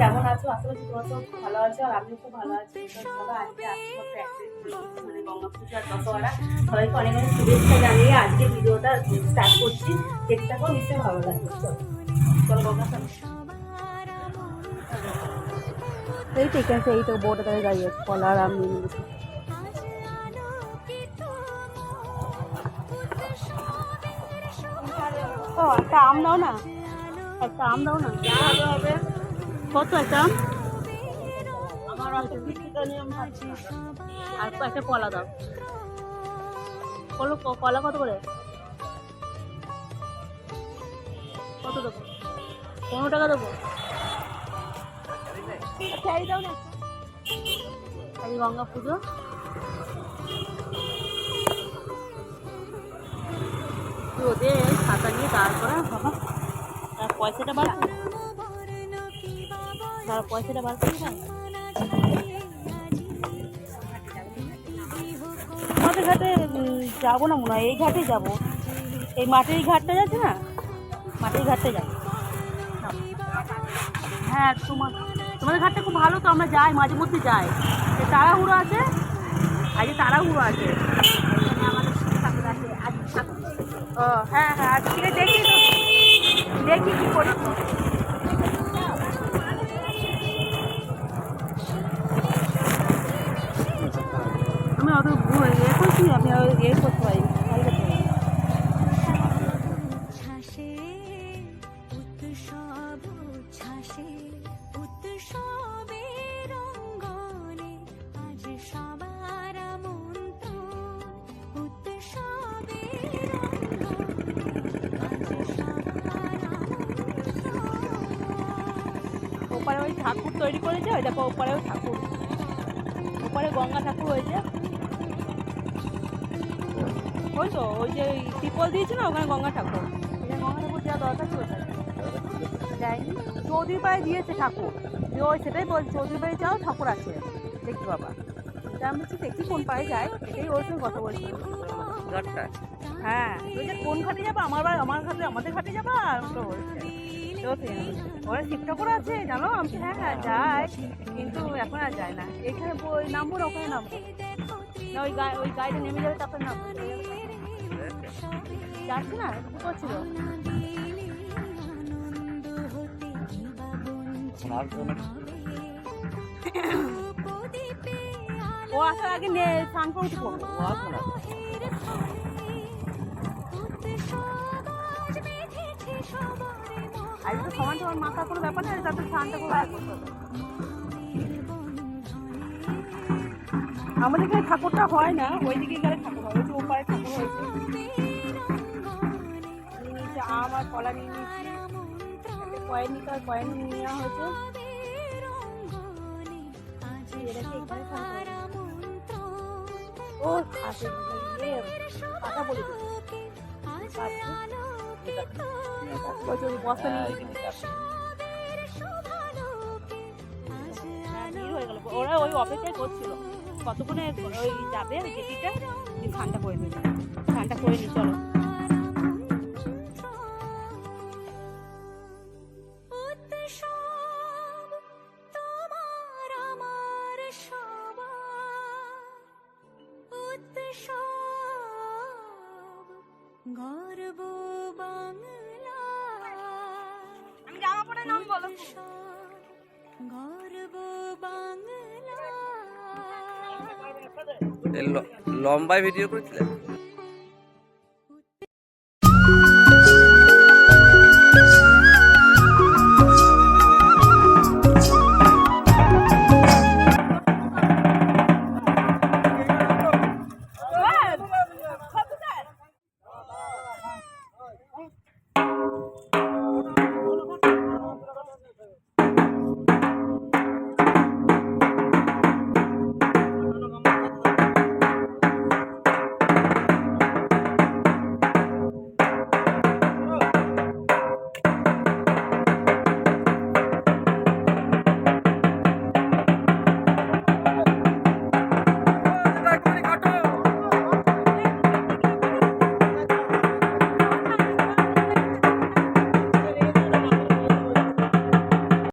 কেমন আছো? আশা করছি তোমরা সব ভালো আছো আর আমিও খুব ভালো আছি। চলো আজকে মানে গঙ্গা পুজো আর দশহরা সবাইকে অনেক অনেক শুভেচ্ছা জানিয়ে আজকে ভিডিওটা স্টার্ট করছি। দেখতে থাকো নিশ্চয়ই ভালো লাগবে। চলো চলো গঙ্গা এই তো এখানে এই তো বোর্ডে তাদের দাঁড়িয়ে আছে কলা আর আম ও একটা আম দাও না। একটা আম দাও না। হবে। কত একটা? আমার অল্প নিয়ে আর একটা কলা দাও। কলো কলা কত করে? কত দেবো? পনেরো টাকা দেবো। এই দাও না। এই গঙ্গা পুজো। রোদে ছাতা নিয়ে তারপরে বাবা। পয়সাটা কর। তার পয়সাটা বার করে দাও। আমাদের ঘাটে যাব না মনে হয়, এই ঘাটে যাব। এই মাটির ঘাটটা যাচ্ছে না? মাটির ঘাটটা যাব। হ্যাঁ তোমার, তোমাদের ঘাটটা খুব ভালো তো, আমরা যাই, মাঝে মধ্যে যাই। তাড়াহুড়ো আছে আজকে তাড়াহুড়ো আছে ও হ্যাঁ হ্যাঁ আজকে দেখি দেখি কি করি। আমি অত এ করছি আমি এ করতে পারি? ওপারে ওই ঠাকুর তৈরি করেছে ওই দেখো ওপারে ওই ঠাকুর। ওপারে গঙ্গা ঠাকুর হয়েছে। ওই তো ওই যে ওই ত্রিপল দিয়েছে না ওখানে গঙ্গা ঠাকুর। গঙ্গা ঠাকুর দেওয়া দরকার ছিল। দেয়নি চৌধুরী পাড়ায় দিয়েছে ঠাকুর। দিয়ে ওই সেটাই বলছে চৌধুরী বাড়ি যাও ঠাকুর আছে। দেখতে বাবা। তা আমি বলছি দেখি কোন পাড়ে যায়। এটাই ওর সঙ্গে কথা বলছি। হ্যাঁ তুই যে কোন ঘাটে যাবা? আমার বাড়ি আমার ঘাটে আমাদের ঘাটে যাবা? তো বলছে। তো সে- ওরা ঠাকুর আছে জানো? আমি হ্যাঁ হ্যাঁ যায় কিন্তু এখন আর যায় না। এখানে ওই নামবো না ওখানে নামবো। না ওই গায়ে ওই গাড়িটা নেমে যাবে তারপরে নামবো। যাচ্ছে না কি করছিল? ও আসার আগে নে স্নান করে উঠে ও আসবে না। উৎসব বেঁধেছে সবারে আর তো সমান সমান মাথা কোনো ব্যাপার না তাতে স্নানটা করে আমাদের এখানে ঠাকুরটা হয় না ওইদিকে গেলে ঠাকুর হয় ওই যে ওপারে ঠাকুর। আর কলা নিয়ে নিয়েছি। কয়েন হয়, কয়েন নেওয়া হয়েছে ওরা ওই অপেক্ষায় করছিল। কতক্ষণে ওই যাবে ঠান্ডা করে দেবে। ঠান্ডা করে নি চলো। গর্ব বাংলা। আমি জামা পরে নাম বলো। গর্ব বাংলা। লম্বায় ভিডিও করেছিলেন